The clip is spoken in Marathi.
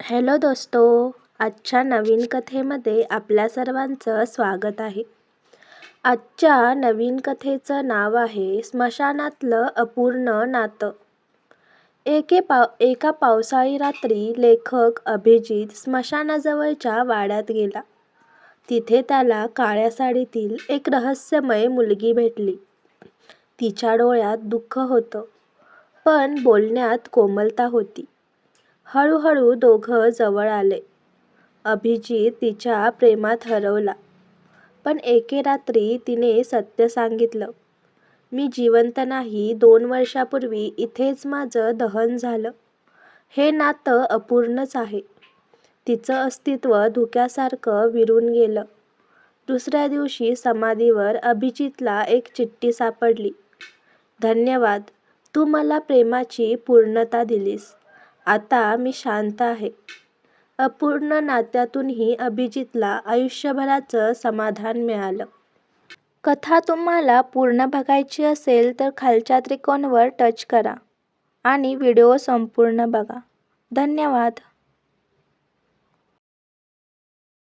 हॅलो दोस्तो आजच्या नवीन कथेमध्ये आपल्या सर्वांचं स्वागत आहे. आजच्या नवीन कथेचं नाव आहे स्मशानातलं अपूर्ण नातं. एके पाव एका पावसाळी रात्री लेखक अभिजित स्मशानाजवळच्या वाड्यात गेला. तिथे त्याला काळ्या साडीतील एक रहस्यमय मुलगी भेटली. तिच्या डोळ्यात दुःख होतं पण बोलण्यात कोमलता होती. हळूहळू दोघं जवळ आले. अभिजीत तिच्या प्रेमात हरवला. पण एके रात्री तिने सत्य सांगितलं. मी जिवंत नाही दोन वर्षापूर्वी इथेच माझं दहन झालं. हे नातं अपूर्णच आहे. तिचं अस्तित्व धुक्यासारखं विरून गेलं. दुसऱ्या दिवशी समाधीवर अभिजितला एक चिठ्ठी सापडली. धन्यवाद तू मला प्रेमाची पूर्णता दिलीस. आता मी शांत आहे. अपूर्ण नात्यातूनही अभिजितला आयुष्यभराचं समाधान मिळालं. कथा तुम्हाला पूर्ण बघायची असेल तर खालच्या त्रिकोणावर टच करा आणि व्हिडिओ संपूर्ण बघा. धन्यवाद.